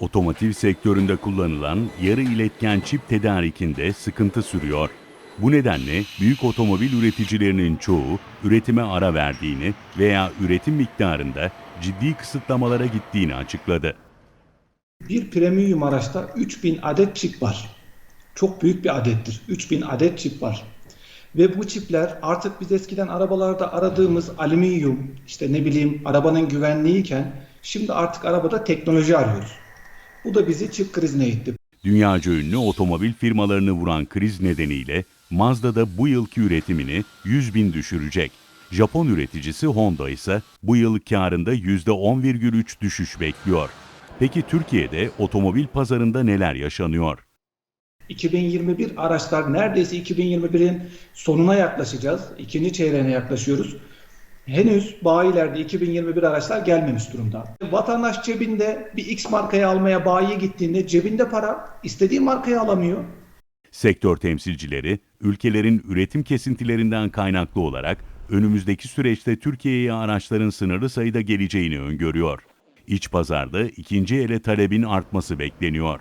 Otomotiv sektöründe kullanılan yarı iletken çip tedarikinde sıkıntı sürüyor. Bu nedenle büyük otomobil üreticilerinin çoğu üretime ara verdiğini veya üretim miktarında ciddi kısıtlamalara gittiğini açıkladı. Bir premium araçta 3000 adet çip var. Çok büyük bir adettir. 3000 adet çip var. Ve bu çipler artık biz eskiden arabalarda aradığımız alüminyum, işte ne bileyim arabanın güvenliğiyken şimdi artık arabada teknoloji arıyoruz. Bu da bizi çip krizine itti. Dünyaca ünlü otomobil firmalarını vuran kriz nedeniyle Mazda da bu yılki üretimini 100 bin düşürecek. Japon üreticisi Honda ise bu yıl karında %10,3 düşüş bekliyor. Peki Türkiye'de otomobil pazarında neler yaşanıyor? 2021 araçlar neredeyse 2021'in sonuna yaklaşacağız. İkinci çeyreğine yaklaşıyoruz. Henüz bayilerde 2021 araçlar gelmemiş durumda. Vatandaş cebinde bir X markayı almaya bayiye gittiğinde cebinde para istediği markayı alamıyor. Sektör temsilcileri ülkelerin üretim kesintilerinden kaynaklı olarak önümüzdeki süreçte Türkiye'ye araçların sınırlı sayıda geleceğini öngörüyor. İç pazarda ikinci ele talebin artması bekleniyor.